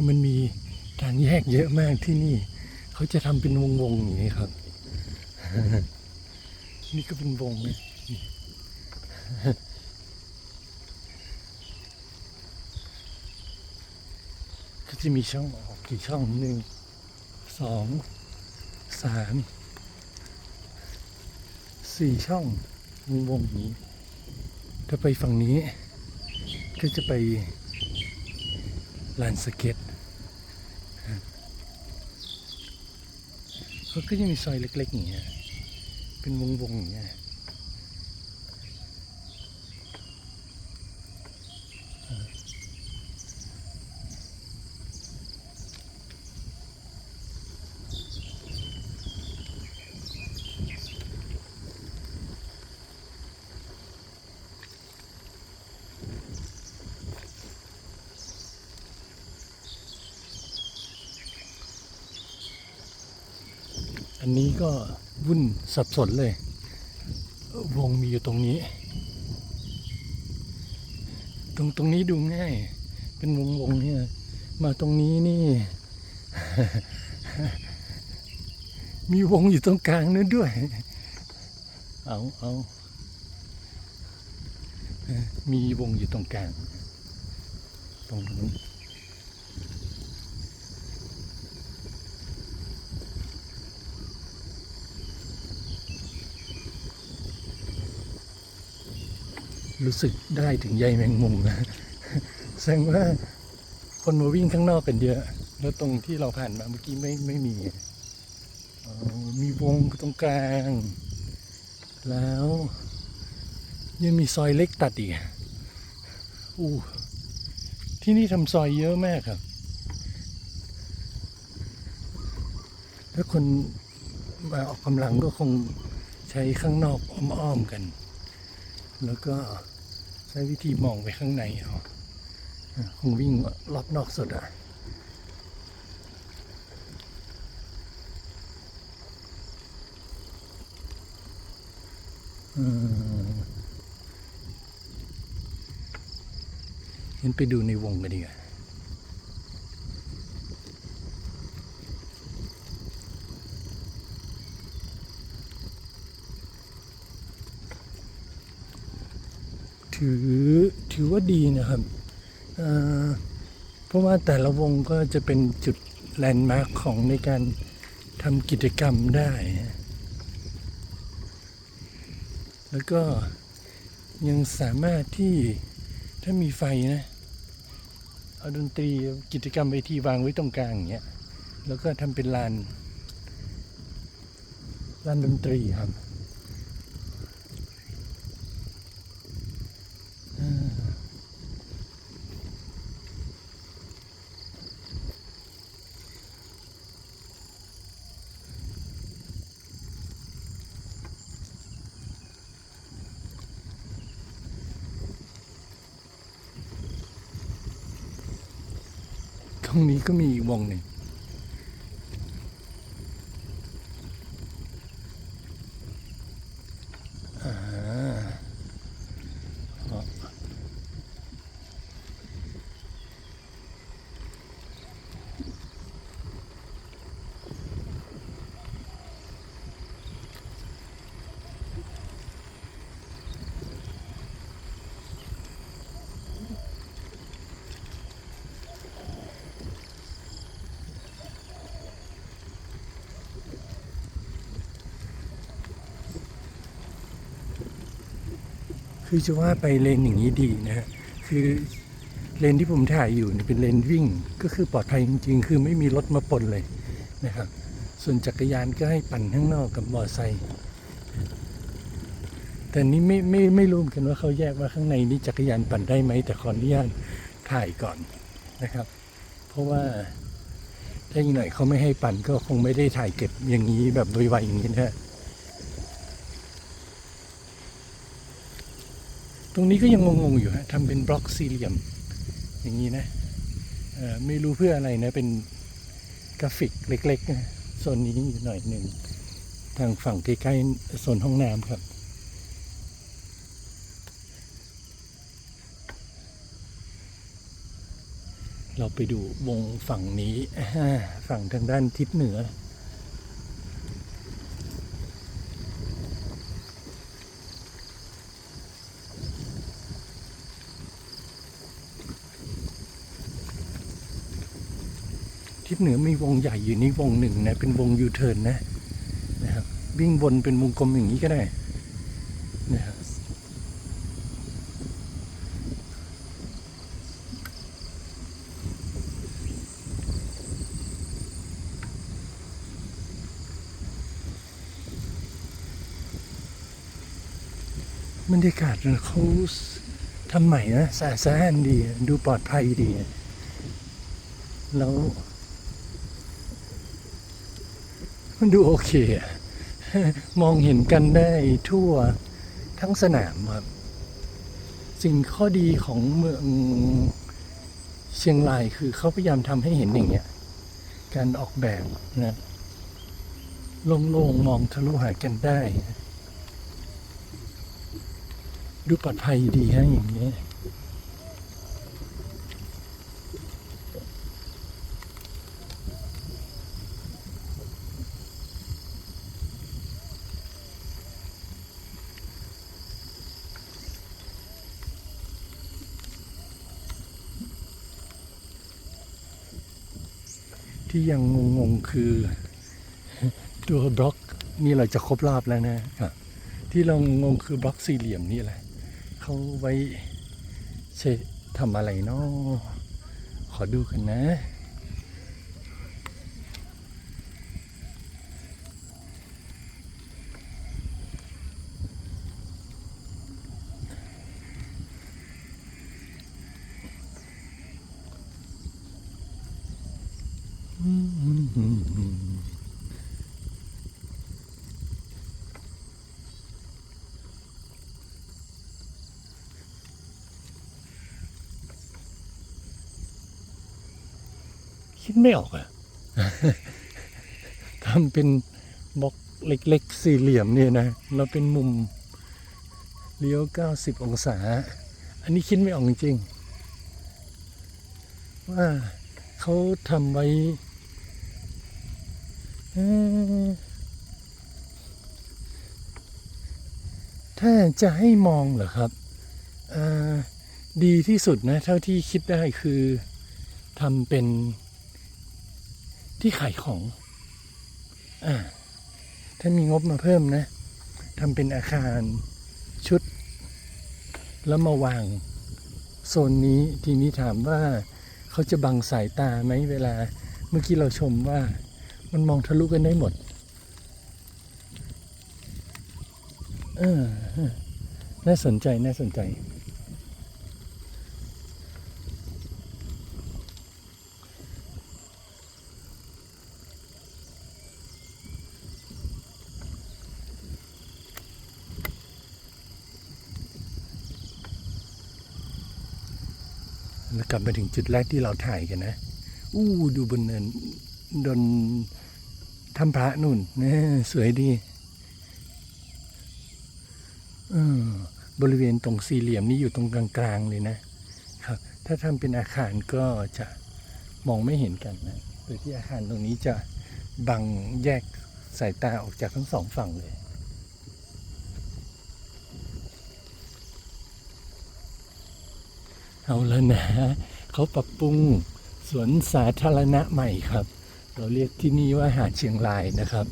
คือมันมีทางแยกเยอะมากที่นี่ เขาจะทำเป็นวงๆอย่างนี้ครับ นี่ก็เป็นวงนี่ก็จะมีช่องออกกี่ช่องหนึ่งสองสามสี่ช่องวงๆอย่างนี้ ถ้าไปฝั่งนี้ ก็จะไปลานสเก็ตเขา ก็จะมีซอยเล็กๆอย่างเงี้ยเป็นวงๆอย่างเงี้ยันนี้ก็วุ่นสับสนเลย วงมีอยู่ตรงนี้ ตรงตรงนี้ดูง่าย เป็นวงวงเนี่ย มาตรงนี้นี่ มีวงอยู่ตรงกลางนั่นด้วย เอาเอามีวงอยู่ตรงกลาง ตรงนู้น รู้สึกได้ถึงใยแมงมุมนะแสดงว่าคนมาวิ่งข้างนอกกันเยอะ แล้วตรงที่เราผ่านมาเมื่อกี้ไม่ไม่มี มีวงตรงกลาง แล้วยังมีซอยเล็กตัดอีกอู้ที่นี่ทำซอยเยอะมากครับถ้าคนมาออกกำลังก็คงใช้ข้างนอกอ้อมๆกัน แล้วก็ใช้วิธีมองไปข้างในเอาคงวิ่งรอบนอกสุดอะอืมงั้นไปดูในวงกันดีกว่าถือถือว่าดีนะครับ เพราะว่าแต่ละวงก็จะเป็นจุดแลนด์มาร์คของในการทำกิจกรรมได้ แล้วก็ยังสามารถที่ถ้ามีไฟนะเอาดนตรีกิจกรรมเวทีวางไว้ตรงกลางอย่างเงี้ย แล้วก็ทำเป็นลานลานดนตรีครับ ตรงนี้ก็มีอีกวงหนึ่ง คือจะว่าไปเลนอย่างนี้ดีนะฮะคือเลนที่ผมถ่ายอยู่เนี่ยเป็นเลนวิ่ง ก็คือปลอดภัยจริง ๆ คือไม่มีรถมาปนเลยนะครับ ส่วนจักรยานก็ให้ปั่นข้างนอกกับมอเตอร์ไซค์แต่นี้ไม่ไม่ไม่รู้เหมือนกันว่าเขาแยกว่าข้างในนี้จักรยานปั่นได้ไหมแต่ขออนุญาตถ่ายก่อนนะครับ เพราะว่าถ้าอีกหน่อยเขาไม่ให้ปั่นก็คงไม่ได้ถ่ายเก็บอย่างนี้แบบไวๆอย่างนี้นะฮะ รงนี้ก็ยังงงๆอยู่ฮะทำเป็นบล็อกสี่เหลี่ยมอย่างนี้นะไม่รู้เพื่ออะไรนะ เป็นกราฟิกเล็กๆนะโซนนี้อยู่หน่อยหนึ่งทางฝั่งใกล้ๆโซนห้องน้ำครับเราไปดูวงฝั่งนี้ฝั่งทางด้านทิศเหนือ เหนือมีวงใหญ่อยู่นี่วงหนึ่งนะ เป็นวงยูเทิร์นนะนะครับวิ่งวนเป็นวงกลมอย่างนี้ก็ได้นะครับบรรยากาศเขาทำใหม่นะสะอาดสะอ้านดี ดูปลอดภัยดี แล้ว มันดูโอเคมองเห็นกันได้ทั่วทั้งสนามครับ สิ่งข้อดีของเมืองเชียงรายคือเขาพยายามทำให้เห็นอย่างเงี้ย การออกแบบนะโล่งๆมองทะลุหากันได้ ดูปลอดภัยดีฮะอย่างเงี้ย ที่ยังงงๆคือตัวบล็อกนี่เราจะครบรอบแล้วนะครับที่เรางงคือบล็อกสี่เหลี่ยมนี่แหละเขาไว้ใช้ทำอะไรเนาะขอดูกันนะ คิดไม่ออกอะทำเป็นบล็อกเล็กๆ สี่เหลี่ยมเนี่ยนะแล้วเป็นมุมเลี้ยว 90 องศา อันนี้คิดไม่ออกจริงๆว่าเขาทำไว้ถ้าจะให้มองเหรอครับ ดีที่สุดนะ เท่าที่คิดได้คือทำเป็น ที่ขายของอ่าถ้ามีงบมาเพิ่มนะทำเป็นอาคารชุด แล้วมาวางโซนนี้ทีนี้ถามว่าเขาจะบังสายตาไหมเวลา เมื่อกี้เราชมว่ามันมองทะลุกันได้หมด เออ น่าสนใจ น่าสนใจ กลับมาถึงจุดแรกที่เราถ่ายกันนะ อู้ดูบนเนินดนถ้ำพระนุ่นนะสวยดีบริเวณตรงสี่เหลี่ยมนี้อยู่ตรงกลางๆเลยนะครับ ถ้าทำเป็นอาคารก็จะมองไม่เห็นกันนะโดยที่อาคารตรงนี้จะบังแยกสายตาออกจากทั้งสองฝั่งเลย เอาแล้วนะ เขาปรับปรุงสวนสาธารณะใหม่ครับ เราเรียกที่นี่ว่าหาดเชียงรายนะครับ